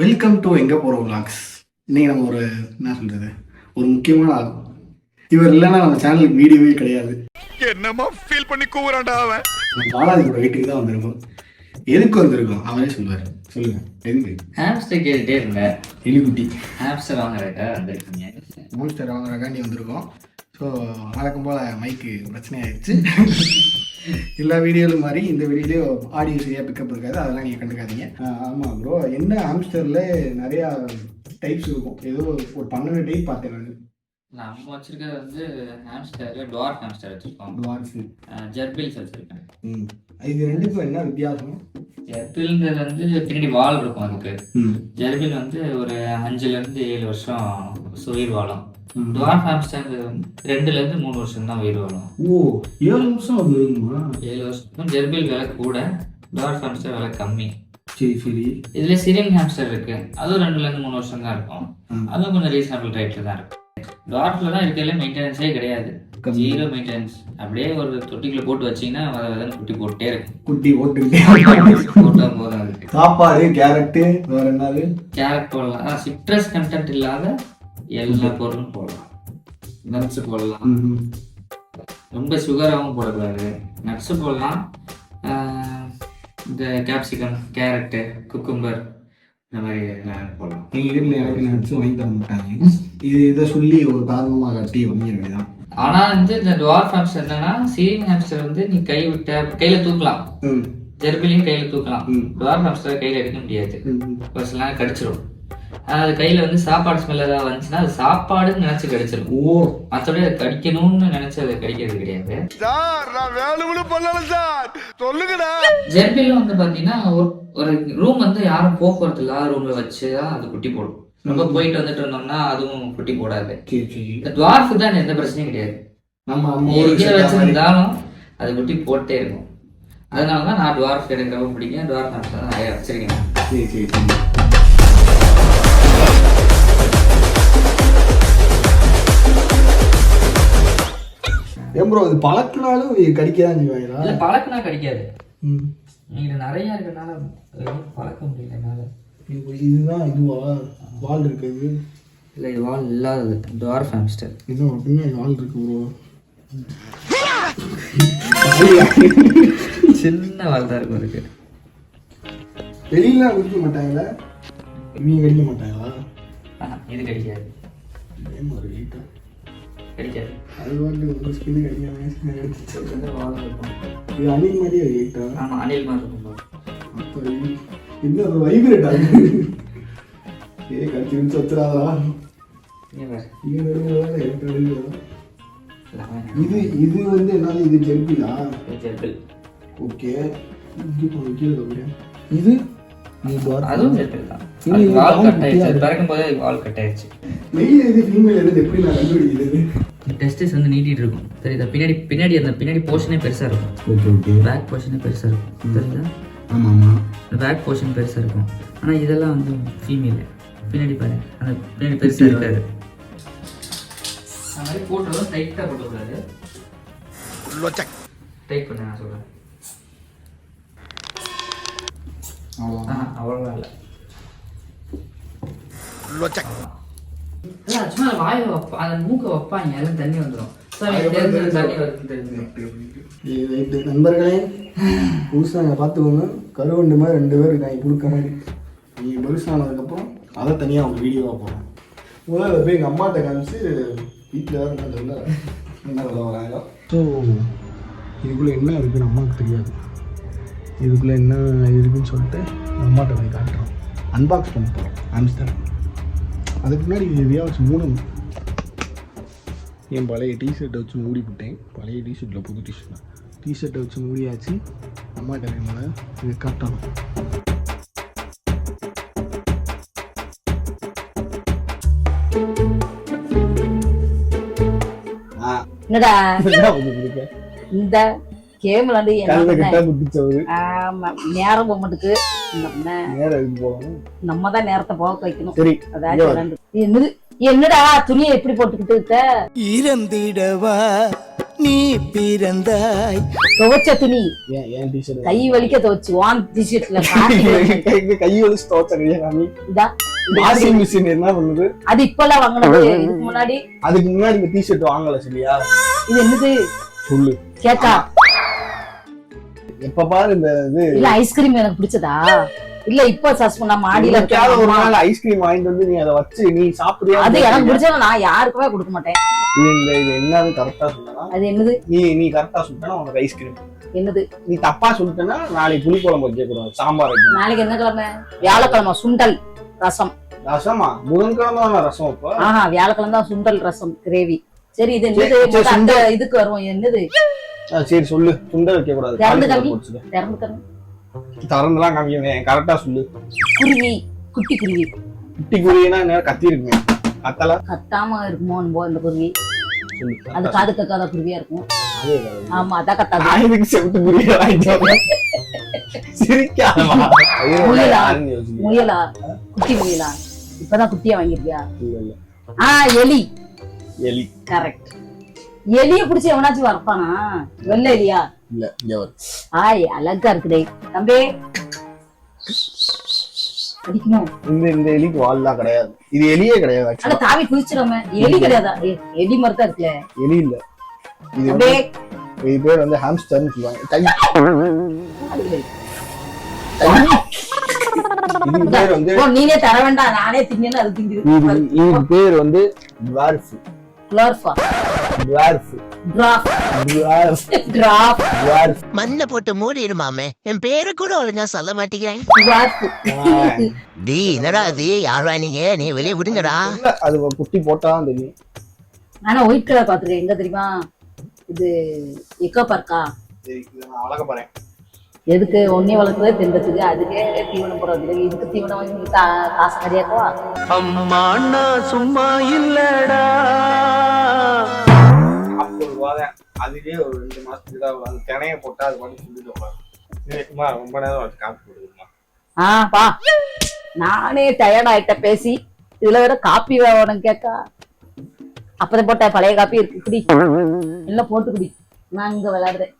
Welcome to எங்கே போகிறோம் vlogs இன்னைக்கு நம்ம ஒரு என்ன சொல்கிறது ஒரு முக்கியமான ஆள். இவர் இல்லைன்னா நம்ம சேனலுக்கு வீடியோவே கிடையாது. என்னமா ஃபீல் பண்ணி கூவுறான்டா அவன். நம்ம பாலாஜி கூட வீட்டுக்கு தான் வந்திருக்கோம். எதுக்கு வந்திருக்கோம்? அவரே சொல்லுவார். சொல்லுங்க. எதுக்கு? ஹாம்ஸ்டர் கேட்டுட்டே இருந்தேன் எலிக்குட்டி. ஹாம்ஸ்டர் வாங்குறதுக்காக வந்திருக்கீங்க. மான்ஸ்டர் வாங்குறக்காண்டி வந்திருக்கோம். ஸோ வழக்கம் போல் மைக்கு பிரச்சனை ஆயிடுச்சு. எல்லா வீடியோலும் மாதிரி இந்த வீடியோ ஆடியோ சரியாக பிக்கப் இருக்காது அதெல்லாம் நீங்கள் கண்டுக்காதீங்க. ஆமாம் ப்ரோ என்ன ஹாம்ஸ்டரில் நிறையா டைப்ஸ் இருக்கும். ஏதோ ஒரு பன்னெண்டு டைப் பார்த்தேன் நான். நம்ம வச்சிருக்கிறது வந்து ஹாம்ஸ்டர் டுவார்ஃப் ஹாம்ஸ்டர் வச்சிருக்கோம். டுவார்ஃபு ஜெர்பில்ஸ் வச்சிருக்கேன். இது ரெண்டுக்கும் என்ன வித்தியாசம்? ஜெர்பில்ன்றது வந்து பின்னாடி வால் இருக்கும் அதுக்கு. ஜெர்பில் வந்து ஒரு அஞ்சுல இருந்து ஏழு வருஷம் உயிர் வாழும். டுவார்ஃப் ஹாம்ஸ்டர் ரெண்டுல இருந்து மூணு வருஷம் தான் உயிர் வாழும் ஓ ஏழு நிமிஷம் அது இருக்குமா ஏழு வருஷம் ஜெர்பில் விலை கூட டுவார்ஃப் ஹாம்ஸ்டர் விலை கம்மி. சரி சரி. இதுல சிரியன் ஹாம்ஸ்டர் இருக்கு. அதுவும் ரெண்டுல இருந்து மூணு வருஷம் தான் இருக்கும். அதுவும் கொஞ்சம் ரீசனபிள் ரேட்ல தான் இருக்கும் டார்க்ல தான் இருக்கிறதுல மெயின்டெனன்ஸே கிடையாது. ஜீரோ மெயின்டெனன்ஸ் அப்படியே ஒரு தொட்டிக்குள்ள போட்டு வச்சீங்கன்னா வத வதன்னு குட்டி போட்டே இருக்கும். குட்டி ஓட்டுக்கிட்டே போட்டா போதும் சாப்பாடு கேரட்டு வேற என்னது? கேரட் போடலாம். சிட்ரஸ் கண்டென்ட் இல்லாத எல்லா பொருளும் போடலாம். நட்ஸ் போடலாம். ரொம்ப சுகராகவும் போடக்கூடாது. நட்ஸு போடலாம். இந்த கேப்சிகம் கேரட்டு குக்கும்பர் இந்த மாதிரி போடலாம். எங்கள் வீட்டில் எனக்கு நட்ஸ் வாங்கி தர மாட்டாங்க. இது இதை சொல்லி ஒரு காரணமாக கட்டி வாங்கிட வேண்டியதான் ஆனா வந்து இந்த டுவார்ஃப் ஹாம்ஸ்டர் என்னன்னா சீரிங் ஹாம்ஸ்டர் வந்து நீ கை விட்ட கையில தூக்கலாம். ம். ஜெர்பிலையும் கையில தூக்கலாம். ம். டுவார்ஃப் ஹாம்ஸ்டர் கையில எடுக்க முடியாது. ம் ஒரு அது கையில வந்து சாப்பாடு ஸ்மெல் ஏதாவது வந்துச்சுன்னா அது சாப்பாடுன்னு நினைச்சு கடிச்சிரும். ஓ. மற்றபடி அது கடிக்கணும்னு நினைச்சு அது கடிக்கிறது கிடையாது. சார் நான் வேலுமனு பண்ணல சார். சொல்லுங்கடா. ஜெர்பிலும் வந்து பாத்தீங்கன்னா ஒரு ரூம் வந்து யாரும் போக்குவரத்து இல்லாத ரூம்ல வச்சு தான் அது குட்டி போடும். ரொம்ப போயிட்டு வந்துட்டு இருந்தோம்னா அதுவும் குட்டி போடாது. டுவார்ஃபு தான் எந்த பிரச்சனையும் கிடையாது. நம்ம எங்கே. வச்சிருந்தாலும் அது குட்டி போட்டே இருக்கும். அதனால தான் நான் டுவார்ஃப் எனக்கு ரொம்ப பிடிக்கும். டுவார்ஃப் தான் நிறைய வச்சிருக்கேன். ஏன் ப்ரோ இது பழக்கினாலும் கடிக்க தான் செய்வாங்களா இல்ல பழக்கினா கிடைக்காது. ம். நீங்க நிறைய இருக்கனால பழக்க முடியல என்னால. இது இதுதான் இதுவா? வால் இருக்குது. இல்ல இது வால் இல்லாதது. டுவார்ஃப் ஹாம்ஸ்டர் இன்னும் பின்னாடி வால் இருக்கு ப்ரோ சின்ன வால் தான் இருக்கும் அதுக்கு. வெளியில குடிக்க மாட்டாங்களா? இவங்க கடிக்க மாட்டாங்களா? இது கிடைக்காது. வெயிட்டா கிடைக்காது. அது வந்து உங்க ஸ்கின் கடிக்காம இது அணில் மாதிரியே வெயிட்டா ஆமா அணில் மாதிரி இருக்கும். அப்போ என்ன ஒரு வைப்ரேட் ஆகுது ஏ கடிச்சு விட்டு வச்சிடாதா இங்க. இது நடுவுல எனக்கு. இது இது வந்து என்னது இது ஜெர்பிலா ஜெர்பில் ஓகே. இது. அதுவும் ஜெர்பில் தான். வால் கட் ஆயிடுச்சு. பிறக்கும் போதே வால் கட் ஆயிடுச்சு. மெயில் எது ஃபீமேல் எது எப்படி நான் கண்டுபிடிக்கிறது? டெஸ்டிஸ் வந்து நீட்டிட்டு இருக்கும். தெரியுதா பின்னாடி பின்னாடி அந்த பின்னாடி போர்ஷனே பெருசா இருக்கும். ஓகே ஓகே பேக் போர்ஷனே பெருசா இருக்கும். தெரியுதா? ஆமாம் ஆமாம் இந்த பேக் போர்ஷன் பெருசா இருக்கும். ஆனா இதெல்லாம் வந்து ஃபீமேல் பின்னாடி பாரு. அந்த பின்னாடி பெருசா இருக்காது. அந்த மாதிரி போட்டுறதும் டைட்டா போட்டக்கூடாது. டைட் பண்ண நான் ஆ அவ்வளோதான் இல்லை. இல்லை சும்மா வாயை வைப்பா அந்த மூக்கை வைப்பாங்க எல்லாம் தண்ணி வந்துடும் நண்பர்களே புதுசாக பார்த்துக்கோங்க. கருவண்டு மாதிரி ரெண்டு பேர் இருக்காங்க கொடுக்க மாதிரி. நீங்கள் பெருசானதுக்கப்புறம் அதை தனியாக அவங்க வீடியோவாக போடுறோம். முதல்ல போய் எங்கள் அம்மாட்ட காமிச்சு வீட்டில் வேறு என்ன சொல்ல என்ன சொல்ல ஸோ இதுக்குள்ளே என்ன இருக்குன்னு அம்மாவுக்கு தெரியாது. இதுக்குள்ளே என்ன இருக்குன்னு சொல்லிட்டு எங்கள் அம்மாட்ட போய் காட்டுறோம். அன்பாக்ஸ் பண்ண போகிறோம் ஆம்ஸ்டர் அதுக்கு முன்னாடி எதையாவது மூணு என் பழைய டிஷர்ட்டை வச்சு மூடி விட்டேன் பழைய டிஷர்ட்டில் புது டிஷர்ட் டிஷர்ட்டை வச்சு மூடியாச்சு. அம்மா டைமில் இது காட்டணும். என்னடா? இந்த கேம் விளாண்டு கட்டா ஆமா நேரம் போக மாட்டுக்கு. என்ன பண்ண? நேரம் இதுக்கு போகணும்? நம்ம தான் நேரத்தை போக வைக்கணும். சரி என்னது? என்னடா துணியை எப்படி போட்டுக்கிட்டு இருக்க? இறந்திடவா நீ பிறந்தாய். துவைச்ச துணி. ஏன் ஏன் டிஷர்ட் கை வலிக்க துவைச்சு வான் டிஷர்ட்ல கை வலிச்சு துவச்சறியா காமி இதா வாஷிங் மிஷின் என்ன பண்ணுது? அது இப்பெல்லாம் வாங்கினது இதுக்கு முன்னாடி. அதுக்கு முன்னாடி இந்த டிஷர்ட் வாங்கல சரியா? இது என்னது? சொல்லு. கேக்கா. எப்ப பாரு இந்த இது. இல்ல ஐஸ்கிரீம் எனக்கு பிடிச்சதா? இல்ல இப்ப சஸ்பெண்ட் நான் மாடியில ஒரு நாள் ஐஸ்கிரீம் வாங்கிட்டு வந்து நீ அதை வச்சு நீ சாப்பிடுறியா? அது எனக்கு பிடிச்சத நான் யாருக்குமே கொடுக்க மாட்டேன். இந்த இது என்னன்னு கரெக்டா சொன்னா அது என்னது? நீ நீ கரெக்டா சொல்லிட்டா உனக்கு ஐஸ்கிரீம் என்னது? நீ தப்பா சொல்லிட்டேன்னா நாளைக்கு புளிக்குழம்பு வைக்க கூடாது. சாம்பார் வைக்கணும் நாளைக்கு என்ன கிழமை? வியாழக்கிழமை சுண்டல் ரசம். ரசமா? புதன்கிழமை தானே ரசம் இப்போ ஆஹா வியாழக்கிழமை தான் சுண்டல் ரசம் கிரேவி. சரி இது என்னது? அந்த இதுக்கு வருவோம். என்னது? சரி சொல்லு. சுண்டல் வைக்க கூடாது திறந்துலாம் காமிக்கணும் கரெக்டா சொல்லு. குருவி. குட்டி குருவி. குட்டி குருவினா நேரம் கத்தி இருக்குமே கத்தல? கத்தாம இருக்குமோ என்னமோ அந்த குருவி. அது காது கக்காத குருவியா இருக்கும். ஆமா அதான் கத்தாது. இதுக்கு செவிட்டு குருவியை. சிரிக்காதமா. முயலா? குட்டி முயலா. இப்பதான் குட்டியா வாங்கிருக்கியா இல்ல, இல்ல. ஆ எலி. எலி. கரெக்ட் எலிய புடிச்சு எவனாச்சும் வரப்பானா வெள்ளை எலியா? இல்ல. ஆய் அழகா இருக்குதே. தம்பி. இந்த இந்த எலிக்கு வால்லாம் கிடையாது. இது எலியே கிடையாது ஆனா தாவி குதிச்சிடாம எலி கிடையாதா? எலி மாதிரி தான் இருக்குல்ல. எலி இல்ல. இது இது பேர் வந்து ஹாம்ஸ்டர்னு சொல்லுவாங்க. ஓ, நீனே தர வேண்டாம். நானே திங்கன்னு அது இது திங்குது இதுக்கு பேர் வந்து டுவார்ஃப். டுவார்ஃப்? மண்ணை போட்டு மூடிடுமாமே. என் பேரு கூட ஒழுங்கா சொல்ல மாட்டேங்கிறேன். டி என்னடா அது? யாரா நீங்க? நீ வெளியே விடுங்கடா. அது குட்டி போட்டாதான் தெரியும். ஆனா ஒயிட் கலர் பாத்துருக்கேன் எங்க தெரியுமா? இது எக்கோ பார்க்கா சரி இதை நான் வளர்க்க போறேன். எதுக்கு? ஒன்னே வளர்க்குறதே தின்றதுக்கு அதுக்கே தீவனம் போடுறதுக்கு இதுக்கு தீவனம் வாங்கி காசு கிடையாக்குவா அம்மா சும்மா இல்லடா. நாற்பது ரூபா ஒரு ரெண்டு மாசத்துக்கு தான் அந்த தினைய போட்டா அது பண்ணி சொல்லிட்டு உட்காரு ரொம்ப நேரம் அது காப்பி போடுதுமா ஆ பா. நானே டயர்ட் ஆயிட்ட பேசி இதுல வேற காப்பி வேணும் கேக்கா அப்பதான் போட்ட பழைய காப்பி இருக்கு குடி. எல்லாம் போட்டு குடி. நான் இங்க விளையாடுறேன்.